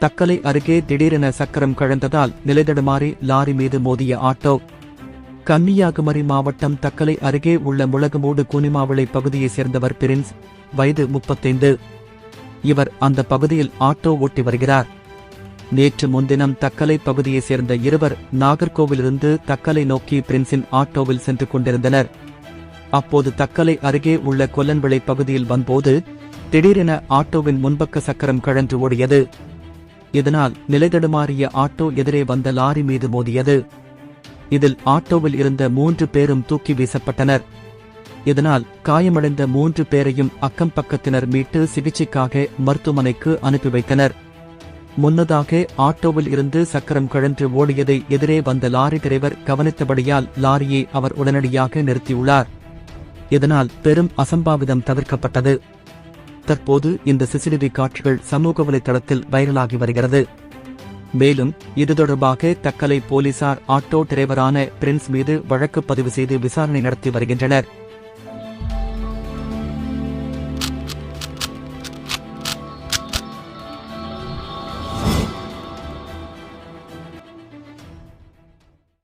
தக்கலை அருகே திடீரென சக்கரம் கழந்ததால் நிலைதடுமாறி லாரி மீது மோதிய ஆட்டோ. கன்னியாகுமரி மாவட்டம் தக்கலை அருகே உள்ள முழகமூடு குனிமாவிளை பகுதியைச் சேர்ந்தவர் பிரின்ஸ் வயது முப்பத்தைந்து. இவர் அந்த பகுதியில் ஆட்டோ ஓட்டி வருகிறார். நேற்று முன்தினம் தக்கலை பகுதியைச் சேர்ந்த இருவர் நாகர்கோவிலிருந்து தக்கலை நோக்கி பிரின்ஸின் ஆட்டோவில் சென்று கொண்டிருந்தனர். அப்போது தக்கலை அருகே உள்ள கொல்லன்விளை பகுதியில் வந்தபோது திடீரென ஆட்டோவின் முன்பக்க சக்கரம் கழன்று ஓடியது. இதனால் நிலைதடுமாறிய ஆட்டோ எதிரே வந்த லாரி மீது மோதியது. இதில் ஆட்டோவில் இருந்த மூன்று பேரும் தூக்கி வீசப்பட்டனர். இதனால் காயமடைந்த மூன்று பேரையும் அக்கம் பக்கத்தினர் மீட்டு சிகிச்சைக்காக மருத்துவமனைக்கு அனுப்பி வைத்தனர். முன்னதாக ஆட்டோவில் இருந்து சக்கரம் கழன்று ஓடியதை எதிரே வந்த லாரி டிரைவர் கவனித்தபடியால் லாரியை அவர் உடனடியாக நிறுத்தியுள்ளார். இதனால் பெரும் அசம்பாவிதம் தவிர்க்கப்பட்டது. தற்போது இந்த சிசிடிவி காட்சிகள் சமூக வலைதளத்தில் வைரலாகி வருகிறது. மேலும் இது தொடர்பாக தக்கலை போலீசார் ஆட்டோ டிரைவரான பிரின்ஸ் மீது வழக்கு பதிவு செய்து விசாரணை நடத்தி வருகின்றனர்.